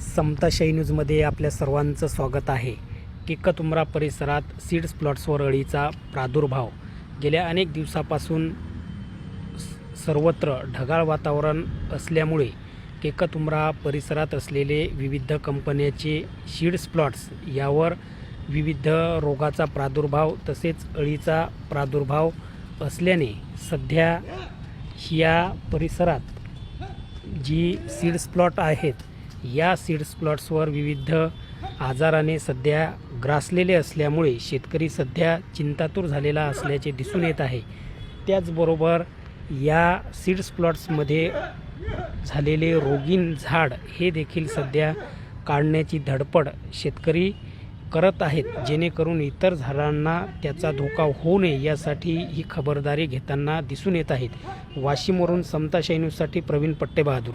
समताशाही न्यूजमध्ये आपल्या सर्वांचं स्वागत आहे. किक्कतुमरा परिसरात सीड्स प्लॉट्सवर अळीचा प्रादुर्भाव. गेल्या अनेक दिवसापासून स- सर्वत्र ढगाळ वातावरण असल्यामुळे केकतुमरा परिसरात असलेले विविध कंपन्याचे सीड्स प्लॉट्स यावर विविध रोगाचा प्रादुर्भाव तसेच अळीचा प्रादुर्भाव असल्याने सध्या या परिसरात जी सीड्स प्लॉट आहेत या सीड्स प्लॉट्सवर विविध आजाराने सध्या ग्रासलेले असल्यामुळे शेतकरी सध्या चिंतातूर झालेला असल्याचे दिसून येत आहे. त्याचबरोबर या सीड्स प्लॉट्समध्ये झालेले रोगीन झाड हे देखील सध्या काढण्याची धडपड शेतकरी करत आहेत जेणेकरून इतर झाडांना त्याचा धोका होऊ नये यासाठी ही खबरदारी घेताना दिसून येत आहेत. वाशिमवरून समता शैनूसाठी प्रवीण पट्टे बहादूर